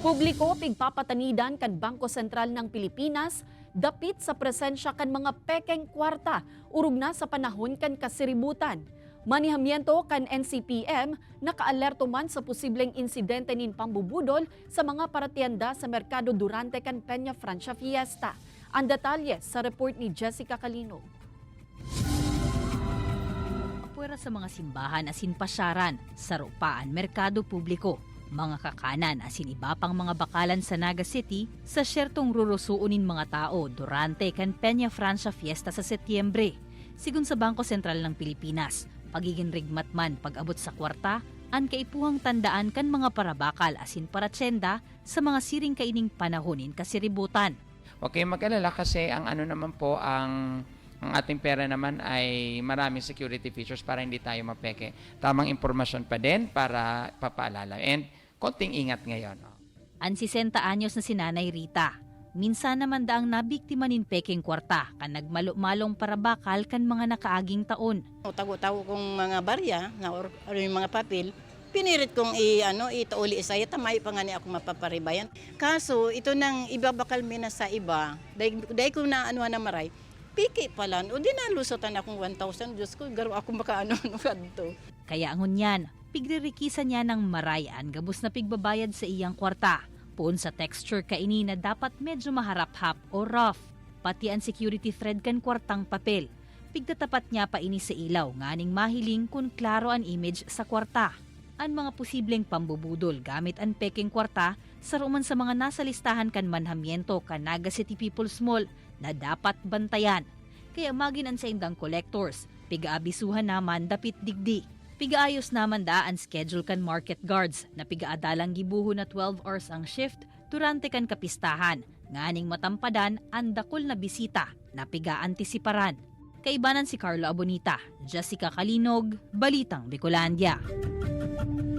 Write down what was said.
Publiko pigpapatanidan kan Bangko Sentral ng Pilipinas dapit sa presensya kan mga pekeng kwarta urog na sa panahon kan kasiributan. Manihamiento kan NCPM nakaalerto man sa posibleng insidente nin pambubudol sa mga paratienda sa merkado durante kan Peña Francia Fiesta. Ang detalye sa report ni Jessica Calino. Pwera sa mga simbahan asin pasyaran, sarupaan, merkado publiko, mga kakanan asin iba pang mga bakalan sa Naga City sa syertong rurusuunin mga tao durante kan Peña Francia Fiesta sa Setyembre. Sigun sa Bangko Sentral ng Pilipinas, pagiging rigmat pag-abot sa kwarta, an kaipuhang tandaan kan mga parabakal asin paratsenda sa mga siring kaining panahonin kasiributan. Huwag kayong mag-alala kasi ang ano naman po, ang, ang ating pera naman ay maraming security features para hindi tayo mapeke. Tamang impormasyon pa din para papaalala. And konting ingat ngayon. oh. An 60 anyos na si Nanay Rita. Minsan naman daang nabiktima nin peking kwarta kan nagmalo-malong parabakal kan mga nakaaging taon. Tago-tago kong mga barya na or, or yung mga papel, pinirit kong i ano itauli isaya tamay pa nga ni ako mapaparibayan. Kaso ito nang ibabakal mi na sa iba, dahil, dahil ko na ano na maray, piki pala. O di nalusotan akong 1,000. Diyos ko, garo ako baka ano ano kadto. Kaya angon yan, pigririkisa niya ng marayan gabos na pigbabayad sa iyang kwarta. Puon sa texture kaini na dapat medyo maharap-hap o rough. Pati ang security thread kan kwartang papel. Pigtatapat niya pa ini sa ilaw nganing mahiling kung klaro ang image sa kwarta. Ang mga posibleng pambubudol gamit ang peking kwarta sa ruman sa mga nasa listahan kan manhamiento kan Naga City People's Mall na dapat bantayan. Kaya maginan sa indang collectors, pigaabisuhan naman dapit digdi. Pigaayos naman da ang schedule kan market guards na pigaadalang gibuho na 12 hours ang shift durante kan kapistahan. Nganing matampadan ang dakol na bisita na piga-antisiparan. Kaibanan si Carlo Abonita, Jessica Kalinog, Balitang Bicolandia.